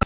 9456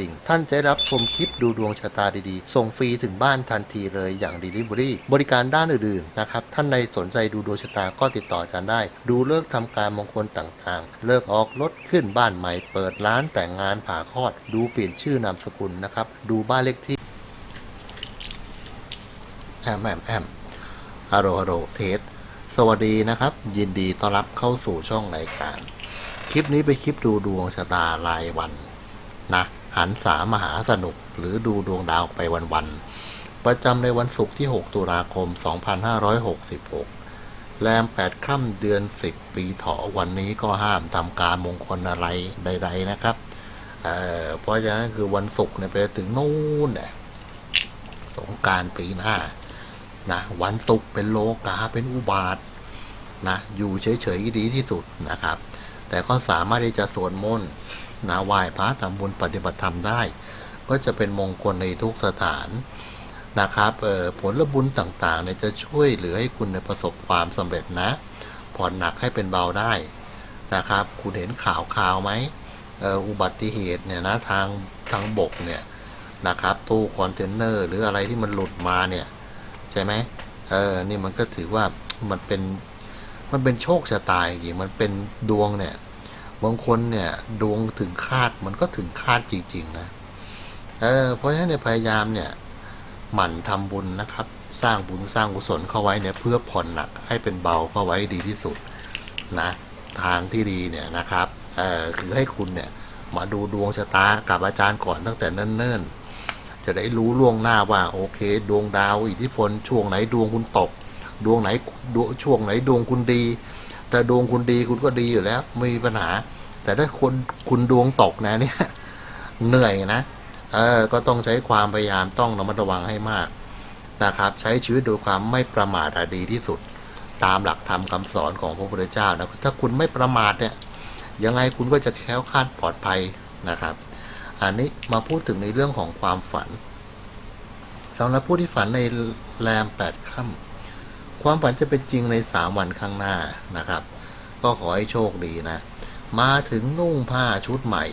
ดิ่ง ท่านจะรับชมคลิปดูดวงชะตาดีๆ ส่งฟรีถึงบ้านทันทีเลยอย่าง Delivery บริการด้านอื่นๆนะครับ ท่านใดสนใจดูดวงชะตาก็ติดต่ออาจารย์ได้ ดูเลิกษ์ทำการมงคลต่างๆ เลิกออกรถขึ้นบ้านใหม่ เปิดร้านแต่งงานผ่าคลอด ดูเปลี่ยนชื่อนามสกุลนะครับ ดูบ้านเลขที่แอมแอมแอมฮัลโหลฮัลโหลเทสสวัสดีนะครับ ยินดีต้อนรับเข้าสู่ช่องรายการ คลิปนี้เป็นคลิปดูดวงชะตารายวันนะ หันสามหาสนุกหรือดูดวงดาวไปวันๆ ประจำในวันศุกร์ที่ 6 ตุลาคม 2566 แรม 8 ค่ำเดือน 10 ปีเถาะวันนี้ก็ห้ามทำการมงคลอะไรใด ๆ นะครับเเพราะฉะนั้นคือวันศุกร์เนี่ยไปถึงนู่นเนี่ยสงการปีหน้านะวันศุกร์เป็นโลกาเป็นอุบาทนะอยู่เฉยๆดีที่สุดนะครับ แต่ก็สามารถที่จะสวดมนต์ นะไหว้พระทำบุญปฏิบัติธรรมได้ ก็จะเป็นมงคลในทุกสถานนะครับผลบุญต่างๆเนี่ยจะช่วยเหลือให้คุณในประสบความสำเร็จนะ ผ่อนหนักให้เป็นเบาได้นะครับ คุณเห็นข่าวข่าวไหมอ,อุบัติเหตุเนี่ยนะทางทางบกเนี่ยนะครับตู้คอนเทนเนอร์หรืออะไรที่มันหลุดมาเนี่ยใช่ไหมเออนี่มันก็ถือว่ามันเป็นมันเป็นโชคชะตาอย่างมันเป็นดวงเนี่ย บางคนเนี่ยดวงถึงคาดมันก็ถึงคาดจริง ๆ นะ เออ เพราะฉะนั้นเนี่ยพยายามเนี่ยหมั่นทำบุญนะครับ สร้างบุญสร้างกุศลเข้าไว้เนี่ยเพื่อผ่อนหนักให้เป็นเบาเข้าไว้ดีที่สุดนะ ทางที่ดีเนี่ยนะครับ เออคือให้คุณเนี่ยมาดูดวงชะตากับอาจารย์ก่อนตั้งแต่เนิ่นๆ จะได้รู้ล่วงหน้าว่าโอเค ดวงดาวอิทธิพลช่วงไหนดวงคุณตก ดวงไหนดวงช่วงไหนดวงคุณดี แต่ดวงคุณดีคุณก็ดีอยู่แล้ว ไม่มีปัญหา แต่ถ้าคนคุณดวงตกนะเนี่ยเหนื่อยนะเออก็ต้องใช้ความพยายามต้องระมัดระวังให้มากนะครับ ใช้ชีวิตโดยความไม่ประมาทอะดีที่สุด ตามหลักธรรมคำสอนของพระพุทธเจ้านะถ้าคุณไม่ประมาทเนี่ยยังไงคุณก็จะแคล้วคลาดปลอดภัยนะครับ อันนี้มาพูดถึงในเรื่องของความฝันสำหรับผู้ที่ฝันในแรมแปดค่ำ ความฝันจะเป็นจริงในสามวันข้างหน้านะครับ ก็ขอให้โชคดีนะ มาถึงนุ่งผ้าชุดใหม่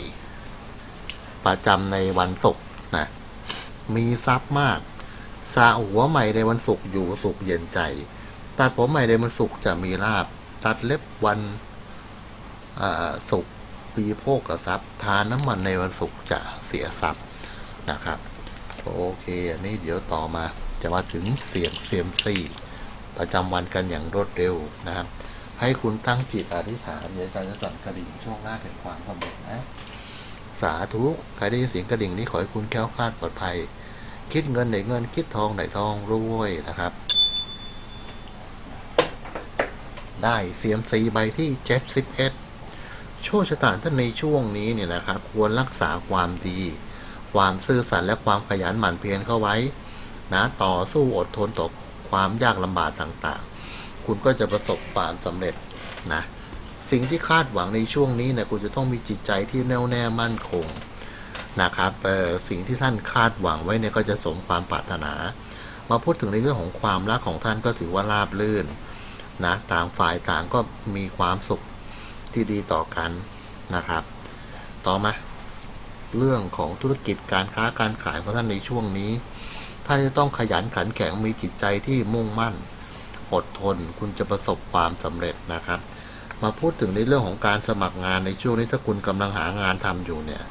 ประจำในวันศุกร์นะ มีทรัพย์มากสระหัวใหม่ในวันศุกร์อยู่สุขเย็นใจ ตัดผมใหม่ในวันศุกร์จะมีลาบ ตัดเล็บวันศุกร์ปีโภคกับทรัพย์ทานน้ำมันในวันศุกร์จะเสียทรัพย์นะครับ โอเค อันนี้เดี๋ยวต่อมาจะมาถึงเสียงเซียมซี่ ประจำวันกันอย่างรวดเร็วนะครับ ให้คุณตั้งจิตอธิษฐานเดี๋ยวอาจารย์จะสั่นกระดิ่งช่วงหน้าเป็นความสำเร็จนะ สาธุใครได้ยินเสียงกระดิ่งนี้ขอให้คุณแค้วคลาดปลอดภัย คิดเงินไหนเงินคิดทองไหนทองรวยนะครับ ได้เสียมสีใบที่เจ็ดสิบเอ็ดโชคชะตาท่านในช่วงนี้เนี่ยนะครับ ควรรักษาความดี ความซื่อสัตย์และความขยันหมั่นเพียรเข้าไว้ นะต่อสู้อดทนต่อ ความยากลำบากต่างๆ คุณก็จะประสบความสำเร็จนะ สิ่งที่คาดหวังในช่วงนี้นี่ยคุณจะต้องมีจิตใจที่แน่วแน่มั่นคงนะครับเอ่อสิ่งที่ท่านคาดหวังไว้เนี่ยก็จะสมความปรารถนา มาพูดถึงในเรื่องของความรักของท่านก็ถือว่าราบรื่นนะต่างฝ่ายต่างก็มีความสุขที่ดีต่อกันนะครับ ต่อมาเรื่องของธุรกิจการค้าการขายของท่านในช่วงนี้ ท่านจะต้องขยันขันแข็งมีจิตใจที่มุ่งมั่น อดทนคุณจะประสบความสำเร็จนะครับ มาพูดถึงในเรื่องของการสมัครงานในช่วงนี้ถ้าคุณกำลังหางานทำอยู่เนี่ย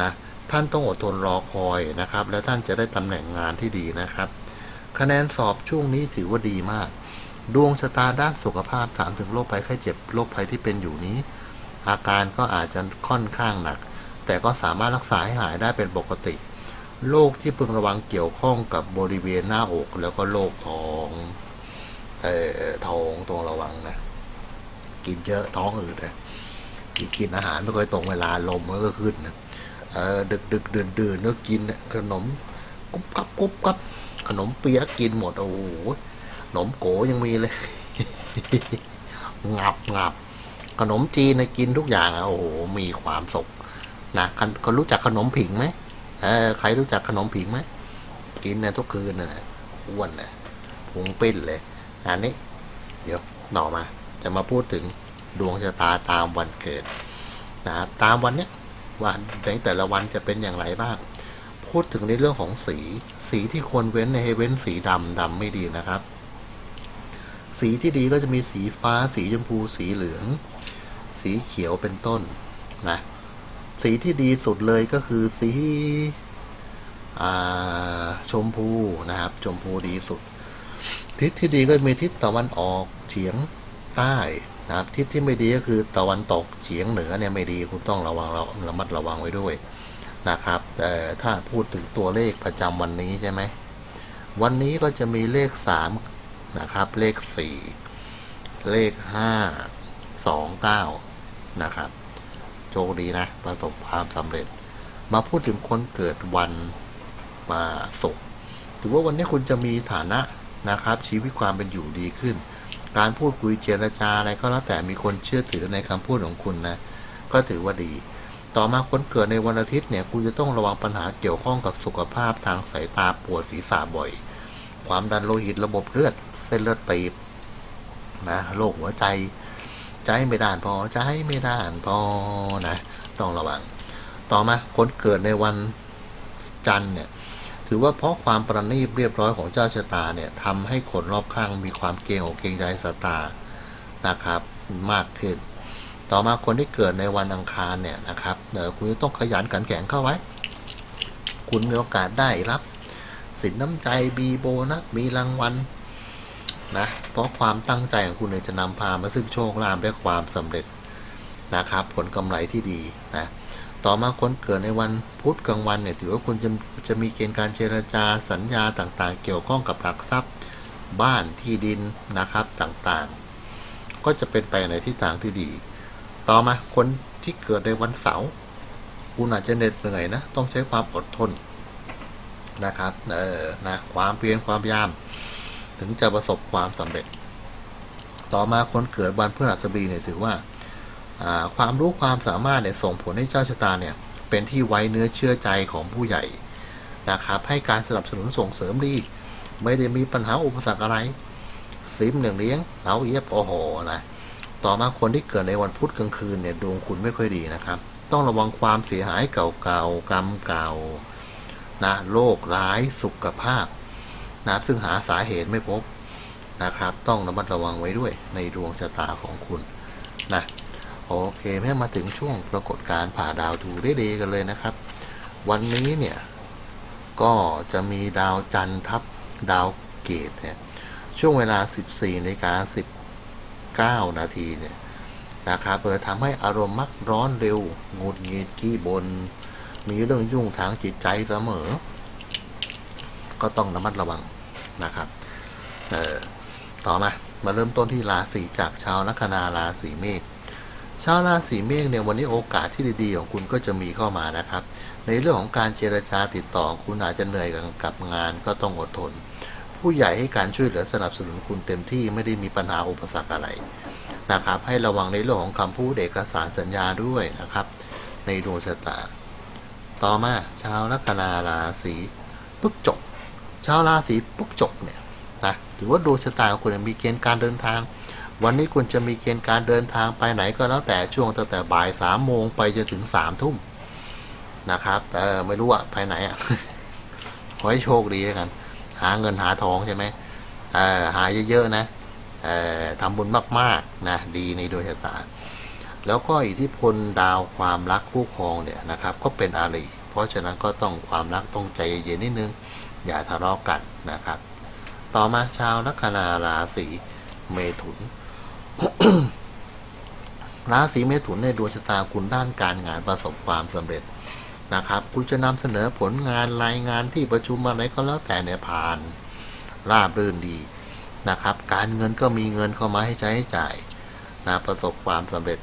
นะท่านต้องอดทนรอคอยนะครับ และท่านจะได้ตำแหน่งงานที่ดีนะครับ คะแนนสอบช่วงนี้ถือว่าดีมาก ดวงชะตาด้านสุขภาพถามถึงโรคภัยไข้เจ็บโรคภัยที่เป็นอยู่นี้ อาการก็อาจจะค่อนข้างหนัก แต่ก็สามารถรักษาให้หายได้เป็นปกติ โรคที่พึงระวังเกี่ยวข้องกับบริเวณหน้าอก แล้วก็โรคท้องเอ่อท้องตรงระวังนะ กินเยอะท้องอืดนะกินกินอาหารไม่ค่อยตรงเวลาลมมันก็ขึ้นนะเออดึกดึกเดือนเดือนก็กินขนมกุ๊บกับกุ๊บกับขนมเปี๊ยะกินหมดโอ้โหขนมโกยังมีเลยงับงับขนมจีนนะกินทุกอย่างอะโอ้โหมีความสุขนะคันคนรู้จักขนมผิงไหม เออใครรู้จักขนมผิงไหมกินนะทุกคืนนะอ้วนนะพุงปิ้นเลยอันนี้ เดี๋ยวต่อมา จะมาพูดถึงดวงชะตาตามวันเกิดนะครับตามวันเนี้ยวันในแต่ละวันจะเป็นอย่างไรบ้าง พูดถึงในเรื่องของสี สีที่ควรเว้นในให้เว้นสีดำดำไม่ดีนะครับ สีที่ดีก็จะมีสีฟ้า สีชมพู สีเหลือง สีเขียวเป็นต้นนะ สีที่ดีสุดเลยก็คือสีอชมพูนะครับ ชมพูดีสุด ทิศที่ดีก็มีทิศตะวันออกเฉียงใต้นะครับ ทิศที่ไม่ดีก็คือตะวันตกเฉียงเหนือเนี่ยไม่ดีคุณต้องระวังเราระมัดระวังไว้ด้วยนะครับแต่ถ้าพูดถึงตัวเลขประจำวันนี้ใช่ไหมวันนี้ก็จะมีเลขสามนะครับ เลขสี่เลขห้าสองเก้านะครับ โชคดีนะ ประสบความสำเร็จ มาพูดถึงคนเกิดวันมาศุกร์ถือว่าวันนี้คุณจะมีฐานะนะครับ ชีวิตความเป็นอยู่ดีขึ้น การพูดคุยเจรจาอะไรก็แล้วแต่มีคนเชื่อถือในคำพูดของคุณนะ ก็ถือว่าดี ต่อมาคนเกิดในวันอาทิตย์เนี่ยคุณจะต้องระวังปัญหาเกี่ยวข้องกับสุขภาพทางสายตาปวดศีรษะบ่อย ความดันโลหิตระบบเลือด เส้นเลือดตีบนะโรคหัวใจ ใจไม่ด่านพอใจไม่ด่านพอนะต้องระวัง ต่อมาคนเกิดในวันจันทร์เนี่ยถือว่าเพราะความประณีตเรียบร้อยของเจ้าชะตาเนี่ยทำให้คนรอบข้างมีความเกรงอกเกรงใจสตานะครับมากขึ้น ต่อมาคนที่เกิดในวันอังคารเนี่ยนะครับเดี๋ยวคุณต้องขยันขันแข็งเข้าไว้ คุณมีโอกาสได้รับ สินน้ำใจมีโบนัสมีรางวัล นะ เพราะความตั้งใจของคุณเนี่ยจะนำพามาซึ่งโชคลาภและความสำเร็จนะครับ ผลกำไรที่ดีนะต่อมาคนเกิดในวันพุธกลางวันเนี่ยถือว่าคุณจะจะมีเกณฑ์การเจรจาสัญญาต่างๆ เกี่ยวข้องกับหลักทรัพย์บ้านที่ดินนะครับต่างๆ ก็จะเป็นไปในทิศทางที่ดี ต่อมาคนที่เกิดในวันเสาร์คุณอาจจะเหน็ดเหนื่อยนะต้องใช้ความอดทนนะครับเออนะความเพียรความพยายาม ถึงจะประสบความสำเร็จ ต่อมาคนเกิดวันพฤหัสบดีเนี่ยถือว่าความรู้ความสามารถเนี่ยส่งผลให้เจ้าชะตาเนี่ยเป็นที่ไว้เนื้อเชื่อใจของผู้ใหญ่นะครับให้การสนับสนุนส่งเสริมดี ไม่ได้มีปัญหาอุปสรรคอะไร ซิมเหลืองเลี้ยงเอาเอียบโอ้โหนะต่อมาคนที่เกิดในวันพุธกลางคืนเนี่ยดวงคุณไม่ค่อยดีนะครับ ต้องระวังความเสียหายเก่าๆกรรมเก่านะโรคร้ายสุขภาพ นะซึ่งหาสาเหตุไม่พบนะครับ ต้องระมัดระวังไว้ด้วยในดวงชะตาของคุณนะโอเคแม่มาถึงช่วงปรากฏการผ่าดาวดูได้ดีกันเลยนะครับ วันนี้เนี่ย ก็จะมีดาวจันทร์ทับดาวเกตเนี่ยช่วงเวลา 14นาฬิกา19 นาทีเนี่ยนะครับเพื่อทำให้อารมณ์มักร้อนเร็วงุดหงิดขี้บน มีเรื่องยุ่งทางจิตใจเสมอ ก็ต้องระมัดระวังนะครับต่อมามาเริ่มต้นที่ราศีจากชาวลัคนาราศีเมษชาวราศีเมษเนี่ยวันนี้โอกาสที่ดีๆของคุณก็จะมีเข้ามานะครับ ในเรื่องของการเจรจาติดต่อคุณอาจจะเหนื่อยกับกับงานก็ต้องอดทน ผู้ใหญ่ให้การช่วยเหลือสนับสนุนคุณเต็มที่ไม่ได้มีปัญหาอุปสรรคอะไรนะครับ ให้ระวังในเรื่องของคำพูดเอกสารสัญญาด้วยนะครับ ในดวงชะตา ต่อมาชาวลัคนาราศีพฤกจก ชาวราศีพฤกจกเนี่ยนะถือว่าดวงชะตาของคุณมีเกณฑ์การเดินทาง วันนี้คุณจะมีเกณฑ์การเดินทางไปไหนก็แล้วแต่ช่วงตั้งแต่บ่ายสามโมงไปจนถึงสามทุ่มนะครับเออไม่รู้อะไปไหนอะขอให้โชคดีกัน หาเงินหาทองใช่ไหมเออหาเยอะๆนะเออทำบุญมากๆนะดีในดวงชะตา แล้วก็อิทธิพลดาวความรักคู่ครองเนี่ยนะครับ ก็เป็นอารีเพราะฉะนั้นก็ต้องความรักต้องใจเย็นนิดนึง อย่าทะเลาะกันนะครับ ต่อมาชาวลัคนาราศีเมถุน ราศีเมถุนในดวงชะตาคุณด้านการงานประสบความสำเร็จนะครับ คุณจะนำเสนอผลงานรายงานที่ประชุมอะไรก็แล้วแต่เนี่ยผ่านราบรื่นดีนะครับ การเงินก็มีเงินเข้ามาให้ใช้ให้จ่ายนะประสบความสำเร็จ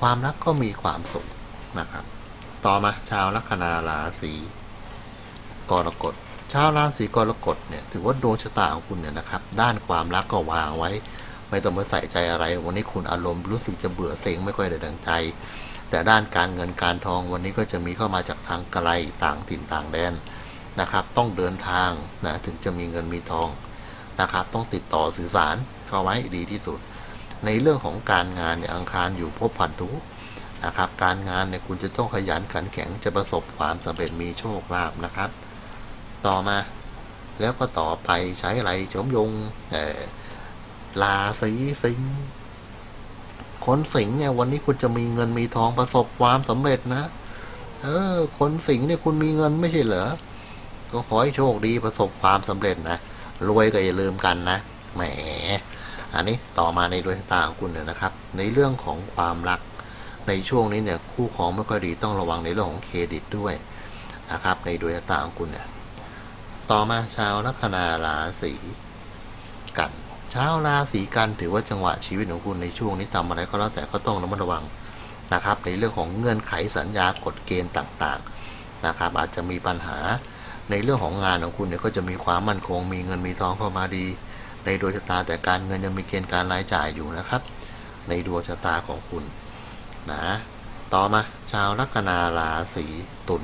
ความรักก็มีความสุขนะครับ ต่อมาชาวลัคนาราศีกรกฎ ชาวราศีกรกฎเนี่ยถือว่าดวงชะตาของคุณเนี่ยนะครับ ด้านความรักก็วางไว้ ไม่ต้องมาใส่ใจอะไร วันนี้คุณอารมณ์รู้สึกจะเบื่อเซ็งไม่ค่อยได้ดังใจ แต่ด้านการเงินการทองวันนี้ก็จะมีเข้ามาจากทางไกลต่างถิ่นต่างแดนนะครับ ต้องเดินทางนะถึงจะมีเงินมีทองนะครับ ต้องติดต่อสื่อสารเข้าไว้ดีที่สุด ในเรื่องของการงานเนี่ยอังคารอยู่ภพพันธุนะครับ การงานเนี่ยคุณจะต้องขยันขันแข็งจะประสบความสำเร็จมีโชคลาภนะครับ ต่อมา แล้วก็ต่อไปใช้อะไรชมยงเอ่อราศีสิงห์คนสิงห์เนี่ยวันนี้คุณจะมีเงินมีทองประสบความสำเร็จนะ เออ คนสิงห์เนี่ยคุณมีเงินไม่ใช่เหรอ ก็ขอให้โชคดีประสบความสำเร็จนะ รวยก็อย่าลืมกันนะ แหม อันนี้ต่อมาในดวงชะตาของคุณเนี่ยนะครับ ในเรื่องของความรัก ในช่วงนี้เนี่ยคู่ครองไม่ค่อยดีต้องระวังในเรื่องของเครดิตด้วยนะครับ ในดวงชะตาของคุณเนี่ย ต่อมาชาวลัคนาราศีกันชาวราศีกันถือว่าจังหวะชีวิตของคุณในช่วงนี้ทำอะไรก็แล้วแต่ก็ต้องระมัดระวังนะครับ ในเรื่องของเงื่อนไขสัญญากฎเกณฑ์ต่างๆนะครับ อาจจะมีปัญหาในเรื่องของงานของคุณเนี่ยก็จะมีความมั่นคง มีเงินมีทองเข้ามาดี ในดวงชะตาแต่การเงินยังมีเกณฑ์การรายจ่ายอยู่นะครับ ในดวงชะตาของคุณนะต่อมาชาวลัคนาราศีตุล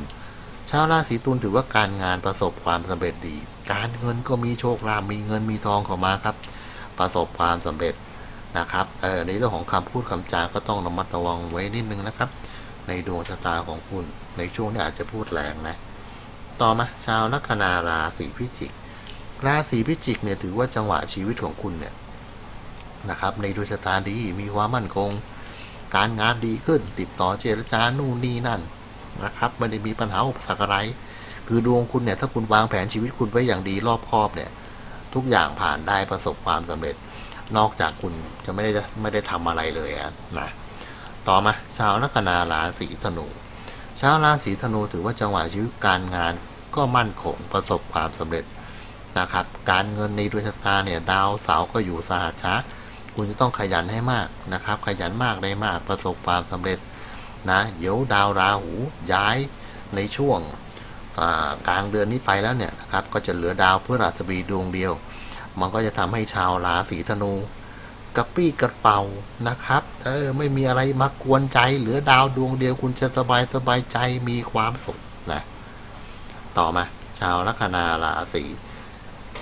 ชาวราศีตุลถือว่าการงานประสบความสำเร็จดี การเงินก็มีโชคลาภมีเงินมีทองเข้ามาครับ ประสบความสำเร็จนะครับเออในเรื่องของคำพูดคำจาก็ต้องระมัดระวังไว้นิดนึงนะครับ ในดวงชะตาของคุณในช่วงนี้อาจจะพูดแรงนะ ต่อมาชาวลัคนาราศีพิจิก ราศีพิจิกเนี่ยถือว่าจังหวะชีวิตของคุณเนี่ยนะครับ ในดวงชะตาดีมีความมั่นคง การงานดีขึ้นติดต่อเจรจานู่นนี่นั่น นะครับไม่ได้มีปัญหาอุปสรรคอะไร คือดวงคุณเนี่ยถ้าคุณวางแผนชีวิตคุณไว้อย่างดีรอบคอบเนี่ย ทุกอย่างผ่านได้ประสบความสำเร็จ นอกจากคุณจะไม่ได้ไม่ได้ทำอะไรเลยนะต่อมาชาวลัคนาราศีธนูชาวราศีธนูถือว่าจังหวะชีวิตการงานก็มั่นคงประสบความสำเร็จนะครับ การเงินในดวงชะตาเนี่ยดาวเสาร์ก็อยู่สหัสชะคุณจะต้องขยันให้มากนะครับ ขยันมากได้มากประสบความสำเร็จ นะเดี๋ยวดาวราหูย้ายในช่วงกลางเดือนนี้ไปแล้วเนี่ยนะครับก็จะเหลือดาวพฤหัสบดีดวงเดียว มันก็จะทำให้ชาวราศีธนูกระปี้กระเป๋านะครับเออไม่มีอะไรมากวนใจ เหลือดาวดวงเดียวคุณจะสบายสบายใจมีความสุขนะต่อมาชาวลัคนาราศี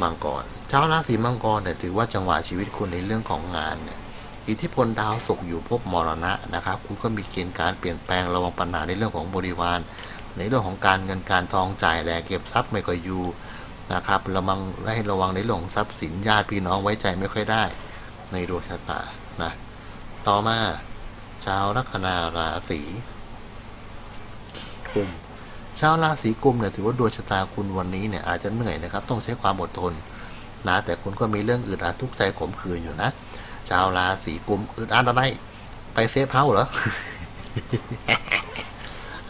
มังกรชาวราศีมังกรเนี่ยถือว่าจังหวะชีวิตคุณในเรื่องของงานเนี่ย อิทธิพลดาวศุกร์อยู่ภพมรณะนะครับ คุณก็มีเกณฑ์การเปลี่ยนแปลงระวังปัญหาในเรื่องของบริวาร ในเรื่องของการเงินการทองจ่ายแหลกเก็บทรัพย์ไม่ค่อยอยู่นะครับระวังให้ระวังในเรื่องของทรัพย์สินญาติพี่น้องไว้ใจไม่ค่อยได้ ในดวงชะตานะต่อมาชาวลัคนาราศีกุมชาวราศีกุมเนี่ยถือว่าดวงชะตาคุณวันนี้เนี่ยอาจจะเหนื่อยนะครับ ต้องใช้ความอดทนนะแต่คุณก็มีเรื่องอื่นอาจทุกข์ใจขมขื่นอยู่นะ ชาวราศีกุมอึดอัดอะไรไปเซฟเฮาเหรอ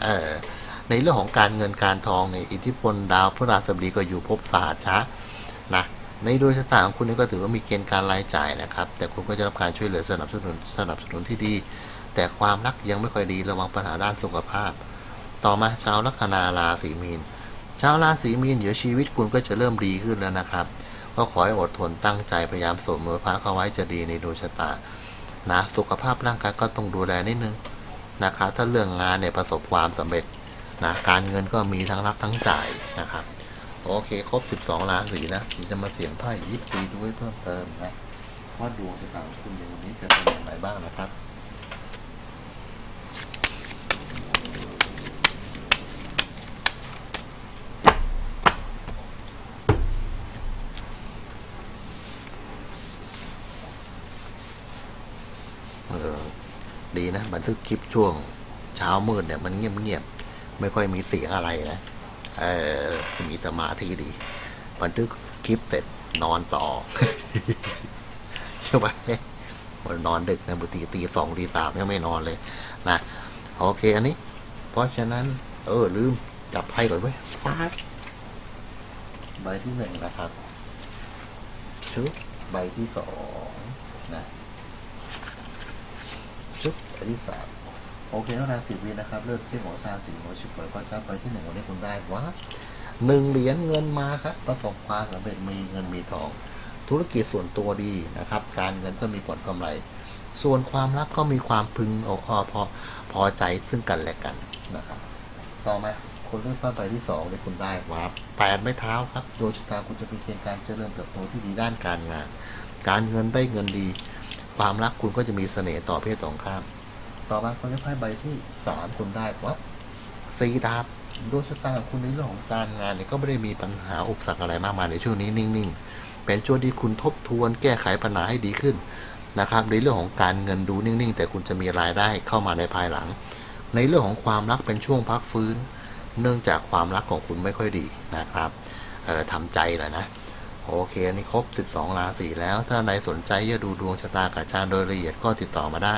เออในเรื่องของการเงินการทองในอิทธิพลดาวพฤหัสบดีก็อยู่ภพสหัสชะนะในดวงชะตาของคุณนี่ก็ถือว่ามีเกณฑ์การรายจ่ายนะครับ แต่คุณก็จะรับการช่วยเหลือสนับสนุนสนับสนุนที่ดี แต่ความรักยังไม่ค่อยดีระวังปัญหาด้านสุขภาพ ต่อมาชาวลัคนาราศีมีนชาวราศีมีนเดี๋ยวชีวิตคุณก็จะเริ่มดีขึ้นแล้วนะครับ ก็ขอให้อดทนตั้งใจพยายามสวมมือพระเข้าไว้จะดีในดวงชะตานะสุขภาพร่างกายก็ต้องดูแลนิดนึงนะครับถ้าเรื่องงานเนี่ยประสบความสำเร็จนะการเงินก็มีทั้งรับทั้งจ่ายนะครับ โอเค ครบ 12ราศีนะที่จะมาเสี่ยงไพ่ยิปซีด้วยเพิ่มเติมนะว่าดวงชะตางคุณในวันนี้จะเป็นอย่างไรบ้างนะครับ เออ ดีนะบันทึกคลิปช่วงเช้ามืดเนี่ยมันเงียบๆไม่ค่อยมีเสียงอะไรนะเออมีสมาธิดี บันทึกคลิปเสร็จนอนต่อใช่ไหมมันนอนดึกนะบางทีตีสองตีสามยังไม่นอนเลยนะโอเคอันนี้ เพราะฉะนั้น เออ ลืมจับไพ่ก่อนเว้ยฟ้าดใบที่หนึ่งนะครับชุบใบที่สองนะ ชุบใบที่สามโอเคแล้วนะสิบวินะครับเริ่มที่หัวซาสีหัวชิบเปิดก็จับใบที่หนึ่งวันนี้คุณได้ว่าหนึ่งเหรียญเงินมาครับประสบความสำเร็จมีเงินมีทอง ธุรกิจส่วนตัวดีนะครับ การเงินก็มีผลกำไร ส่วนความรักก็มีความพึงออพอพอใจซึ่งกันและกันนะครับ ต่อมาคนเลือกตั้งใบที่สองเลยคุณได้ว่าแปดไม้เท้าครับดวงชะตาคุณจะมีเกณฑ์การเจริญเติบโตที่ดีด้านการงาน การเงินได้เงินดี ความรักคุณก็จะมีเสน่ห์ต่อเพศตรงข้าม ต่อมาคนเลือกไพ่ใบที่สามคุณได้ว่าสีดาบดวงชะตาของคุณในเรื่องของการงานเนี่ยก็ไม่ได้มีปัญหาอุปสรรคอะไรมากมายในช่วงนี้นิ่งๆ เป็นช่วงที่คุณทบทวนแก้ไขปัญหาให้ดีขึ้นนะครับ ในเรื่องของการเงินดูนิ่งๆ แต่คุณจะมีรายได้เข้ามาในภายหลัง ในเรื่องของความรักเป็นช่วงพักฟื้น เนื่องจากความรักของคุณไม่ค่อยดีนะครับทำใจแหละนะโอเคอันนี้ครบ 12 ราศีแล้ว ถ้าใครสนใจจะดูดวงชะตากับอาจารย์โดยละเอียดก็ติดต่อมาได้